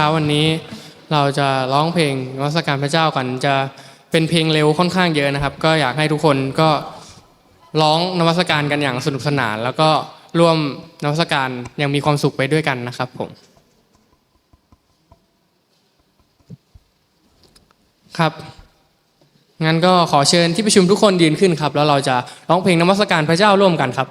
เช้าวันนี้เราจะร้องเพลงนมัสการพระเจ้ากันจะเป็นเพลงเร็วค่อนข้างเยอะนะครับ ก็อยากให้ทุกคนก็ร้องนมัสการกันอย่างสนุกสนาน แล้วก็ร่วมนมัสการอยังมีความสุขไปด้วยกันนะครับผมครับงั้นก็ขอเชิญที่ประชุมทุกคนยืนขึ้นครับ แล้วเราจะร้องเพลงนมัสการพระเจ้าร่วมกันครับ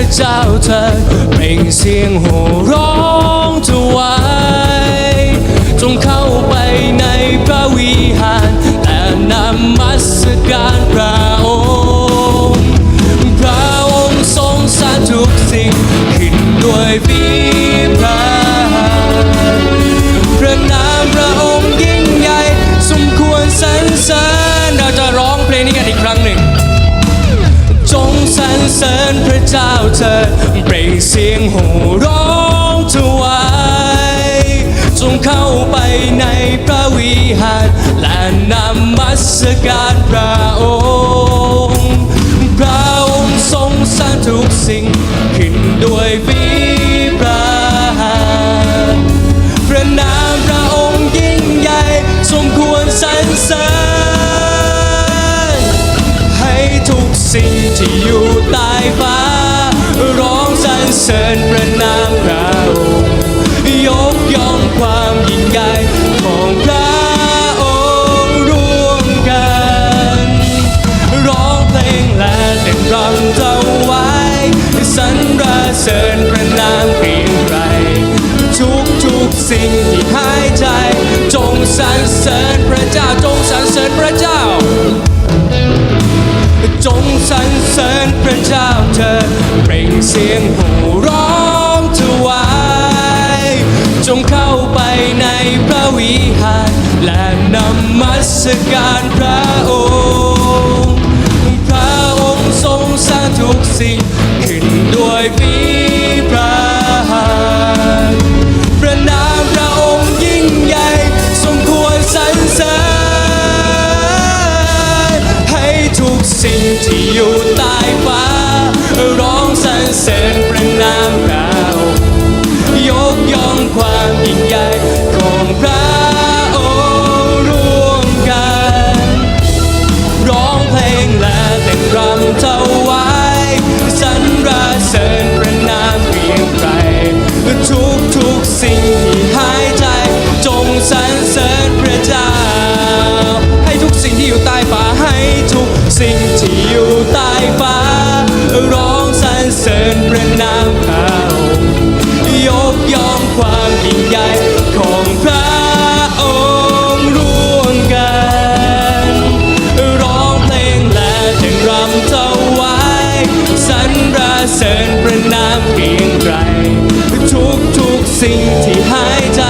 ริญพระเจ้าเถิดเปล่งเสียงโห่ร้องถวายจงเข้าไปในพระวิหาร แต่นมัสการพระองค์ พระองค์ทรงสร้างทุกสิ่งขึ้นด้วยฝีพระพระนามพระองค์ยิ่งใหญ่สมควรสรรเสริญเราจะร้องเพลงนี้กันอีกครั้งหนึ่ง จงสรรเสริญ เจ้าเถิดเปล่งเสียงโห่ร้องถวายจงเข้าไปในพระวิหาร และนมัสการพระองค์ พระองค์ทรงสร้างทุกสิ่งขึ้นด้วยฝีพระหัตถ์พระนามพระองค์ยิ่งใหญ่สมควรสรรเสริญให้ทุกสิ่งที่อยู่ใต้ฟ้า เสริญประนามพระองค์ยกย่องความยิ่งใหญ่ของพระองค์ร่วมกัน ร้องเพลงและเต้นรำถวายสรรเสริญประนามเกรียงไกรทุกทุกสิ่งที่หายใจ จงสรรเสริญพระเจ้าจงสรรเสริญพระเจ้า จงสรรเสริญพระเจ้าเธอเปล่งเสียงโห่ร้องถวายจงเข้าไปในพระวิหาร และนมัสการพระองค์ พระองค์ทรงสร้างทุกสิ่งขึ้นด้วยฝี เสริญประนามพระองค์ยกย่องความยิ่งใหญ่ของพระองค์ร่วมกัน ร้องเพลงและเต้นรำถวายสรรเสริญประนามเกรียงไกรทุกทุกสิ่งที่หายใจ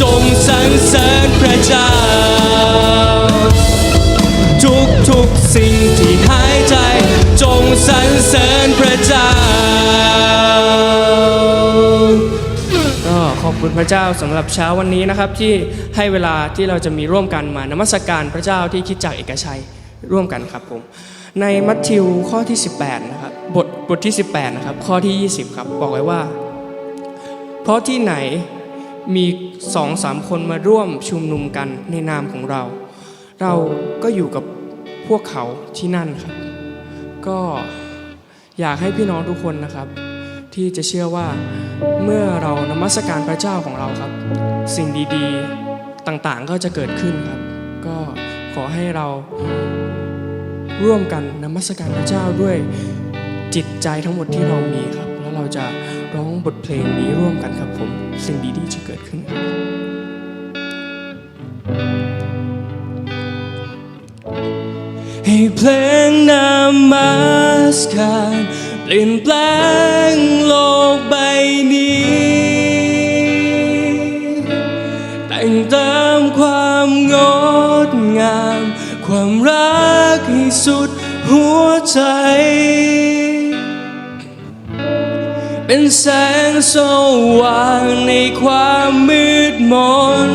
จงสรรเสริญพระเจ้า ทุกทุกสิ่งที่หายใจ จงสรรเสริญพระเจ้า คุณพระเจ้าสำหรับเช้าวันนี้นะครับที่ให้เวลาที่เราจะมีร่วมกันมานมัสการพระเจ้าที่คิดจักเอกชัยร่วมกันครับผมในมัทธิวข้อที่ 18นะครับบทบทที่ 18นะครับข้อที่ 20ครับบอกไว้ว่า เพราะที่ไหนมีสองสามคนมาร่วมชุมนุมกันในนามของเรา เราก็อยู่กับพวกเขาที่นั่นครับ ก็อยากให้พี่น้องทุกคนนะครับ ที่จะเชื่อว่าเมื่อเรานมัสการพระเจ้าของเราครับ สิ่งดีๆต่างๆก็จะเกิดขึ้นครับ ก็ขอให้เราร่วมกันนมัสการพระเจ้าด้วยจิตใจทั้งหมดที่เรามีครับ แล้วเราจะร้องบทเพลงนี้ร่วมกันครับผมสิ่งดีๆจะเกิดขึ้นครับให้เพลงนมัสการ เปลี่ยนแปลงโลกใบนี้ แต่งเติมความงดงาม ความรักให้สุดหัวใจ เป็นแสงสว่างในความมืดมน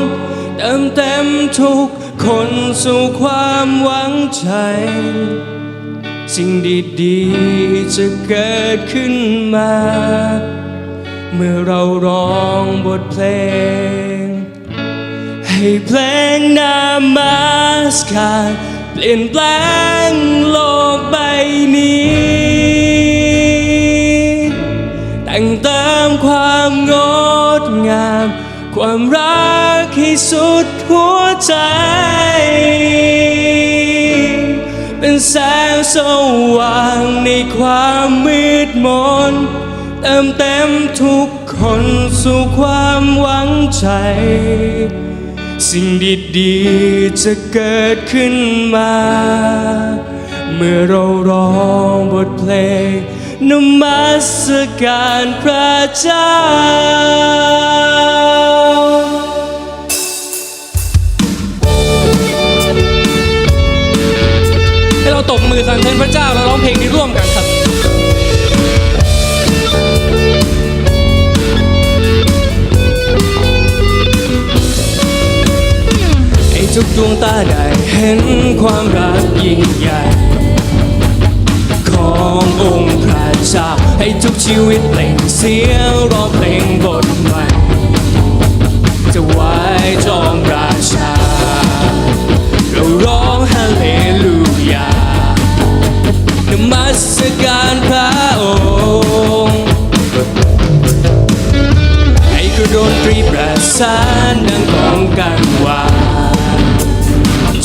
เติมเต็มทุกคนสู่ความหวังใจ สิ่งดีๆจะเกิดขึ้นมา เมื่อเราร้องบทเพลง ให้เพลงนามาสการเปลี่ยนแปลงโลกใบนี้ แต่งเติมความงดงาม ความรักให้สุดหัวใจ แสงสว่างในความมืดมน เติมเต็มทุกคนสู่ความหวังใจ สิ่งดีๆจะเกิดขึ้นมา เมื่อเราร้องบทเพลงนมัสการพระเจ้า เราตบมือสรรเสริญพระเจ้าแล้วร้องเพลงนี้ร่วมกันครับให้ทุกดวงตาได้เห็นความรักยิ่งใหญ่ขององค์พระเจ้าให้ทุกชีวิตเปล่งเสียงร้องเพลงบทใหม่จะไหว้จอมราชาเราร้องฮาเลลูยา นมัสการพระองค์ให้กระโดนตรีประสานดังของกันวาน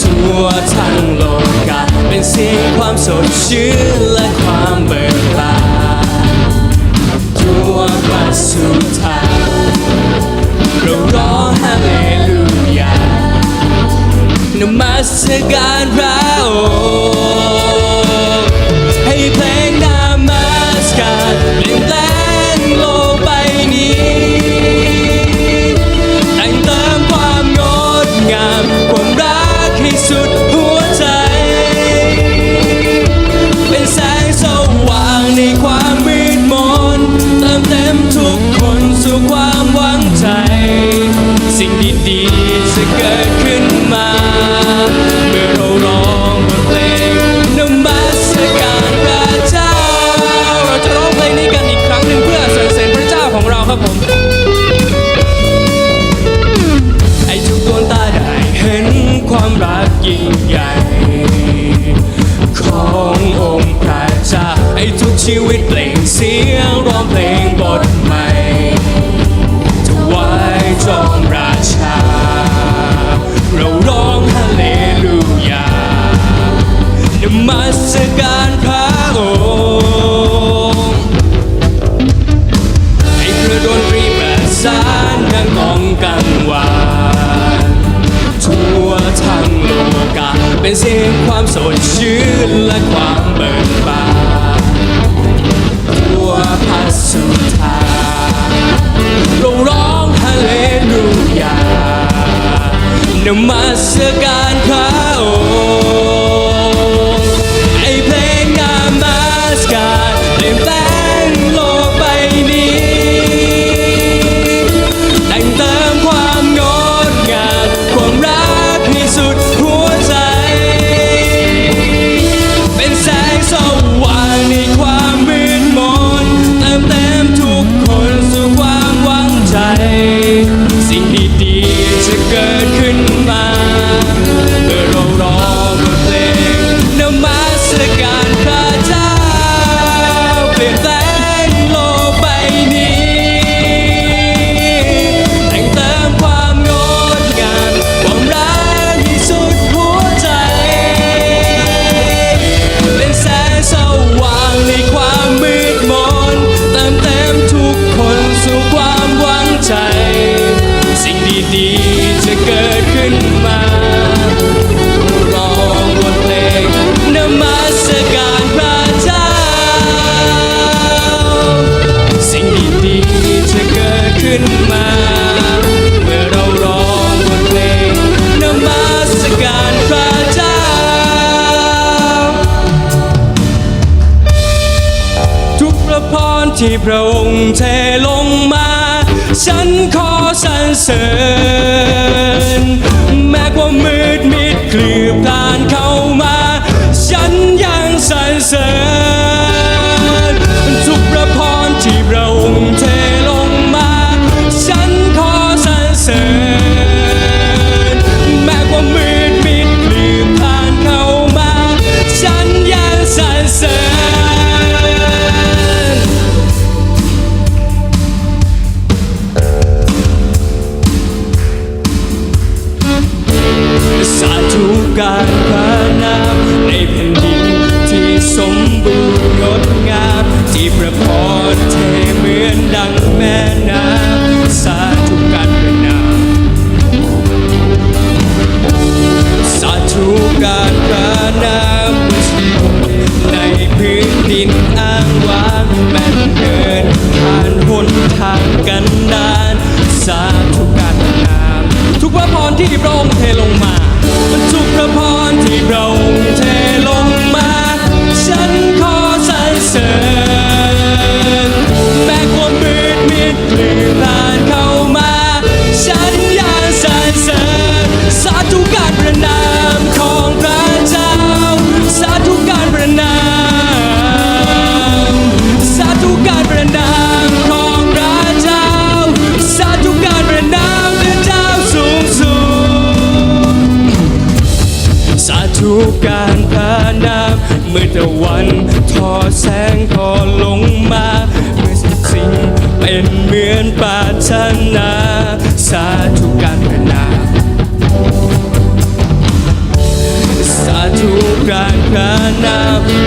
ทั่วทั้งโลกาเป็นเสียงความสดชื่นและความเบิกบานทั่วประสุทธาเราร้องฮาเลลูยานมัสการพระองค์ งามความรักให้สุด ที่พระองค์เทลงมา ฉันขอสรรเสริญ แม้ว่ามืดมิดคลืบคลาร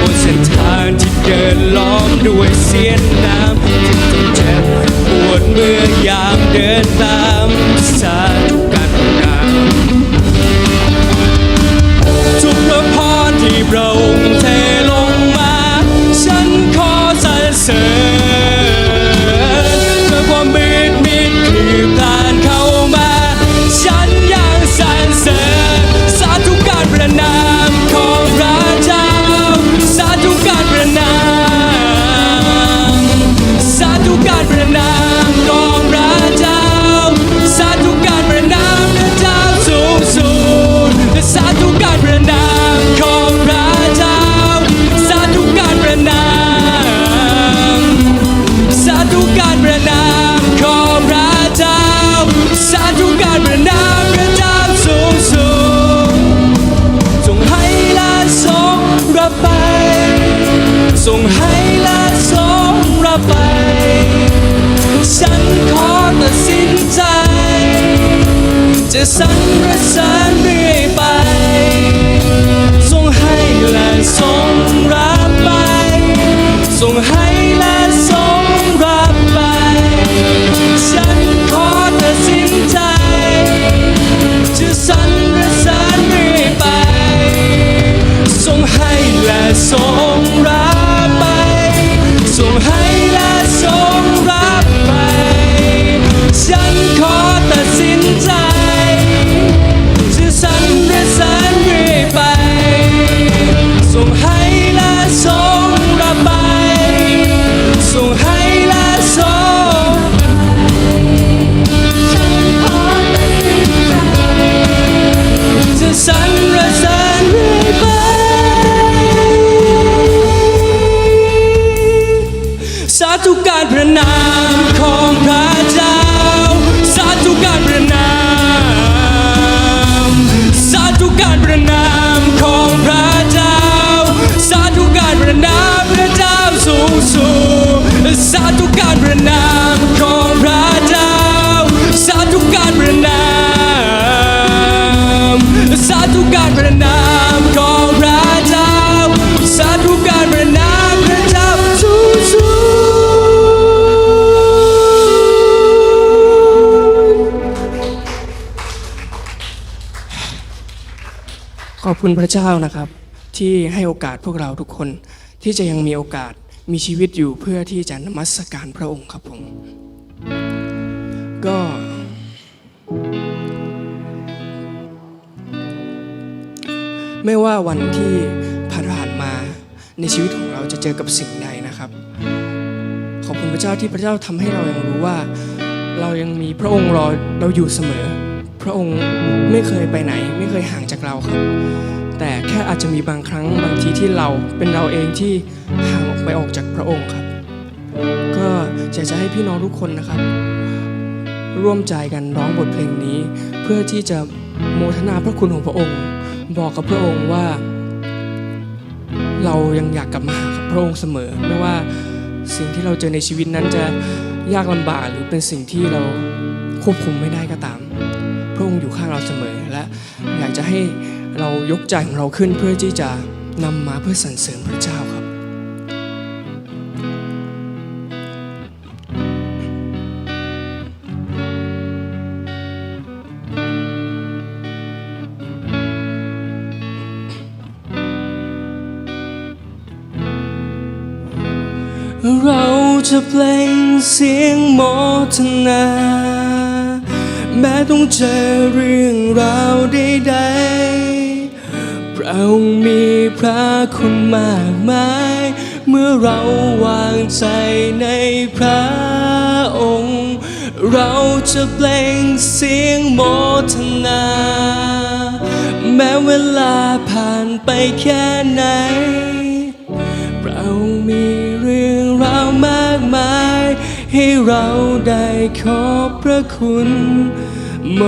นเส้นทางที่เดินล้อมด้วยเสียนน้ำที่ต้องเจ็บปวดเมื่อยามเดินตามสาย คุณพระเจ้านะครับ ที่ให้โอกาสพวกเราทุกคน ที่จะยังมีโอกาสมีชีวิตอยู่เพื่อที่จะนมัสการพระองค์ครับผมก็ไม่ว่าวันที่ผ่านมาในชีวิตของเราจะเจอกับสิ่งใดนะครับ ขอบคุณพระเจ้าที่พระเจ้าทำให้เรายังรู้ว่า เรายังมีพระองค์รอเราอยู่เสมอ ระองค์ไม่เคยไปไหน ไม่เคยห่างจากเราครับ แต่แค่อาจจะมีบางครั้งบางทีที่เราเป็นเราเองที่ห่างออกไปออกจากพระองค์ครับ ก็อยากจะให้พี่น้องทุกคนนะครับ ร่วมใจกันร้องบทเพลงนี้ เพื่อที่จะโมทนาพระคุณของพระองค์ บอกกับพระองค์ว่า เรายังอยากกลับมาหากับพระองค์เสมอ ไม่ว่าสิ่งที่เราเจอในชีวิตนั้นจะยากลำบากหรือเป็นสิ่งที่เราควบคุมไม่ได้ก็ตาม ระองค์อยู่ข้างเราเสมอ และอยากจะให้เรายกใจของเราขึ้นเพื่อที่จะนำมาเพื่อสรรเสริญพระเจ้าครับเราจะเปล่งเสียงโมทนา แม้ต้องเจอเรื่องราวใดๆพระองค์มีพระคุณมากมาย เมื่อเราวางใจในพระองค์ เราจะเปล่งเสียงโมทนา แม้เวลาผ่านไปแค่ไหนเรามีเรื่องราวมากมาย ให้เราได้ขอบพระคุณ โม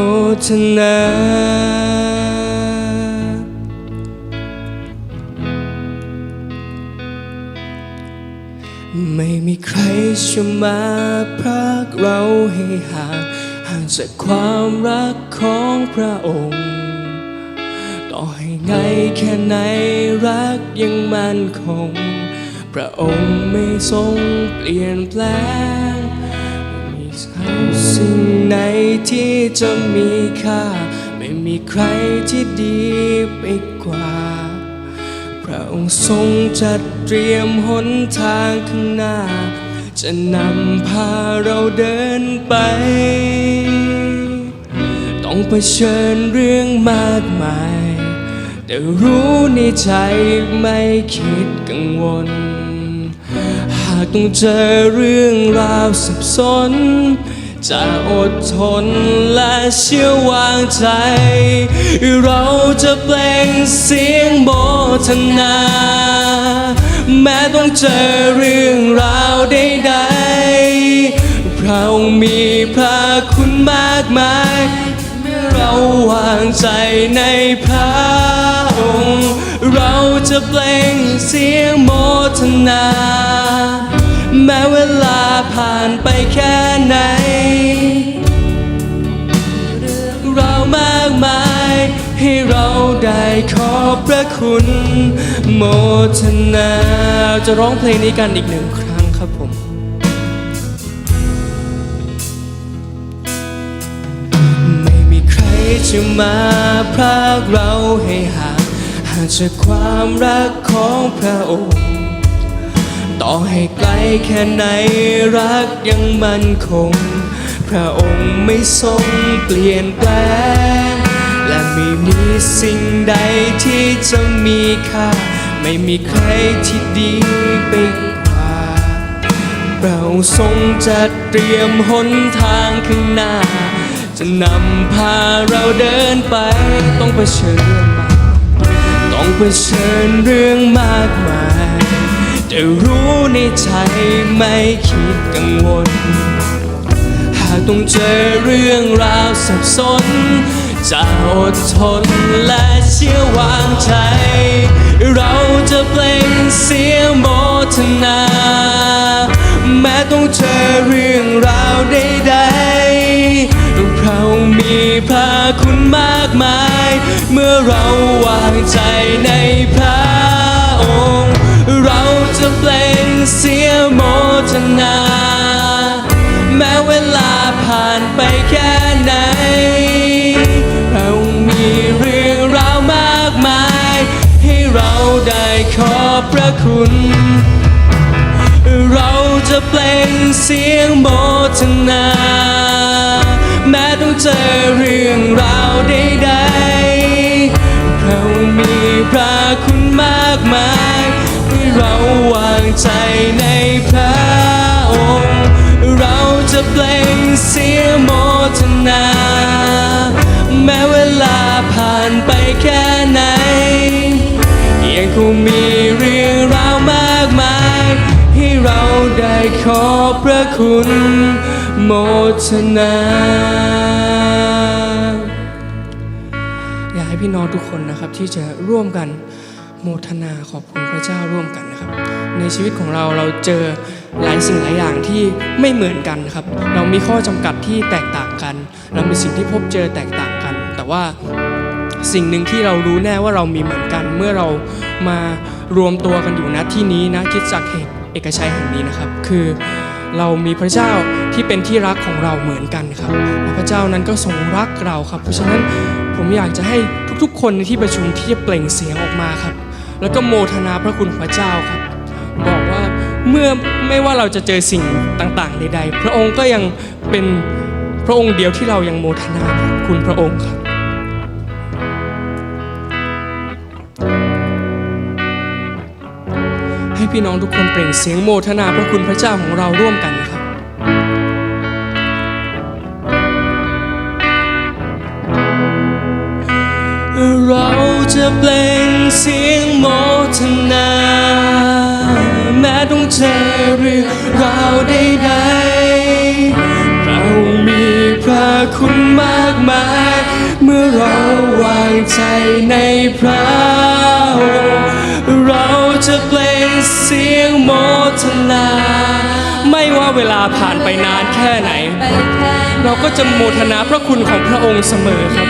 ทนาไม่มีใครจะมาพรากเราให้ห่างห่างจากความรักของพระองค์ ต่อให้ไงแค่ไหนรักยังมั่นคง พระองค์ไม่ทรงเปลี่ยนแปลง สิ่งไหนที่จะมีค่า ไม่มีใครที่ดีไปกว่า พระองค์ทรงจัดเตรียมหนทางข้างหน้า จะนำพาเราเดินไป ต้องเผชิญเรื่องมากมาย แต่รู้ในใจไม่คิดกังวล หากต้องเจอเรื่องราวสับสน จะอดทนและเชื่อวางใจ เราจะเปล่งเสียงโมทนา แม้ต้องเจอเรื่องราวใดๆพระองค์มีพระคุณมากมายเมื่อเราวางใจในพระองค์ เราจะเปล่งเสียงโมทนา แม้เวลาผ่านไปแค่ไหน เรามากมายให้เราได้ขอบพระคุณ โมทนาจะร้องเพลงนี้กันอีกหนึ่งครั้งครับผมไม่มีใครจะมาพรากเราให้ห่างห่างจากความรักของพระองค์ ต่อให้ไกลแค่ไหนรักยังมั่นคง พระองค์ไม่ทรงเปลี่ยนแปลง และไม่มีสิ่งใดที่จะมีค่า ไม่มีใครที่ดีไปกว่าเราทรงจัดเตรียมหนทางข้างหน้า จะนำพาเราเดินไปต้องเผชิญเรื่องมาต้องเผชิญเรื่องมากมาย แต่รู้ในใจไม่คิดกังวล หากต้องเจอเรื่องราวสับสน จะอดทนและเชื่อวางใจ เราจะเปล่งเสียงโมทนา แม้ต้องเจอเรื่องราวใดๆเรามีพระคุณมากมาย เมื่อเราวางใจ คุณ เราจะเปล่งเสียงโมทนา แม้ต้องเจอเรื่องราวใดๆเรามีพระคุณมากมายให้เราวางใจในพระองค์ เราจะจะเปล่งเสียงโมทนา แม้เวลาผ่านไปแค่ไหน ได้ขอพระคุณโมทนา อยากให้พี่น้องทุกคนนะครับที่จะร่วมกันโมทนาขอบคุณพระเจ้าร่วมกันนะครับ ในชีวิตของเราเราเจอหลายสิ่งหลายอย่างที่ไม่เหมือนกันครับ เรามีข้อจำกัดที่แตกต่างกัน เรามีสิ่งที่พบเจอแตกต่างกัน แต่ว่าสิ่งหนึ่งที่เรารู้แน่ว่าเรามีเหมือนกัน เมื่อเรามารวมตัวกันอยู่ณที่นี้นะคิดจักร เอกชัยแห่งนี้นะครับ คือเรามีพระเจ้าที่เป็นที่รักของเราเหมือนกันครับและพระเจ้านั้นก็ทรงรักเราครับ เพราะฉะนั้นผมอยากจะให้ทุกๆ คนในที่ประชุมที่จะเปล่งเสียงออกมาครับ แล้วก็โมทนาพระคุณพระเจ้าครับ บอกว่าเมื่อไม่ว่าเราจะเจอสิ่งต่างๆ ใด ๆ พระองค์ก็ยังเป็นพระองค์เดียวที่เรายังโมทนาคุณพระองค์ครับ พี่น้องทุกคนเปล่งเสียงโมทนาพระคุณพระเจ้าของเราร่วมกันครับเราจะเปล่งเสียงโมทนา แม้ต้องเจอเรื่องราวใดๆเรามีพระคุณมากมาย เมื่อเราวางใจในพระ ผ่านไปนานแค่ไหน เราก็จะโมทนาพระคุณของพระองค์เสมอครับ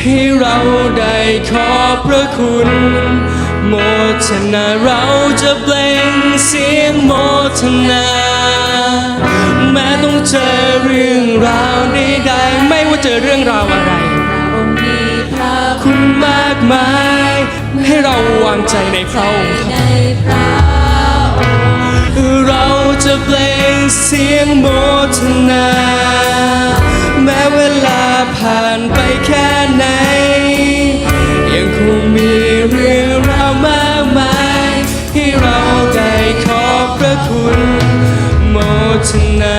ให้เราได้ขอพระคุณ โมทนาเราจะเปล่งเสียงโมทนา แม้ต้องเจอเรื่องราวใดๆไม่ว่าเจอเรื่องราวอะไรพระองค์มีพระคุณมากมาย ให้เราวางใจในพระองค์ครับในพระองค์ เราจะเปล่งเสียงโมทนา แม้เวลาผ่านไปแค่ไหน ยังคงมีเรื่องราวมากมายให้เราได้ขอบพระคุณโมทนา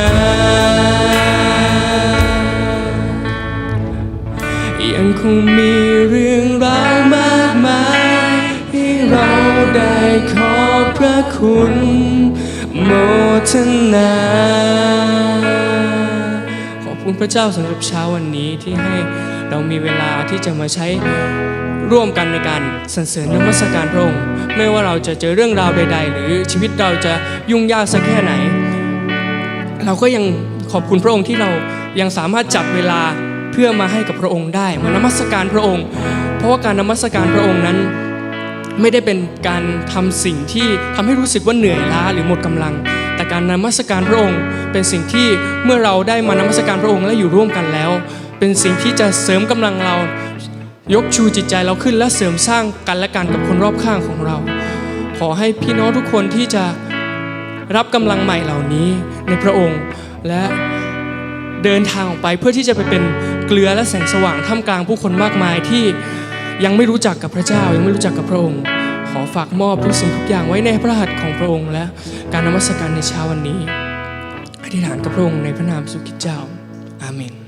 ยังคงมีเรื่องราวมากมายให้เราได้ขอบพระคุณ โมทนา ขอบคุณพระเจ้าสำหรับเช้าวันนี้ที่ให้เรามีเวลาที่จะมาใช้ร่วมกันในการสรรเสริญนมัสการพระองค์ไม่ว่าเราจะเจอเรื่องราวใด ๆ หรือชีวิตเราจะยุ่งยากสักแค่ไหน เราก็ยังขอบคุณพระองค์ที่เรายังสามารถจัดเวลาเพื่อมาให้กับพระองค์ได้มานมัสการพระองค์ เพราะว่าการนมัสการพระองค์นั้น ไม่ได้เป็นการทำสิ่งที่ทำให้รู้สึกว่าเหนื่อยล้าหรือหมดกำลัง แต่การนมัสการพระองค์เป็นสิ่งที่เมื่อเราได้มานมัสการพระองค์และอยู่ร่วมกันแล้ว เป็นสิ่งที่จะเสริมกำลังเรา ยกชูจิตใจเราขึ้นและเสริมสร้างกันและกันกับคนรอบข้างของเรา ขอให้พี่น้องทุกคนที่จะรับกำลังใหม่เหล่านี้ในพระองค์และเดินทางออกไปเพื่อที่จะไปเป็นเกลือและแสงสว่างท่ามกลางผู้คนมากมายที่ ยังไม่รู้จักกับพระเจ้ายังไม่รู้จักกับพระองค์ ขอฝากมอบทุกสิ่งทุกอย่างไว้ในพระหัตถ์ของพระองค์ และการนมัสการในเช้าวันนี้ อธิษฐานกับพระองค์ในพระนามสุขิตเจ้า อาเมน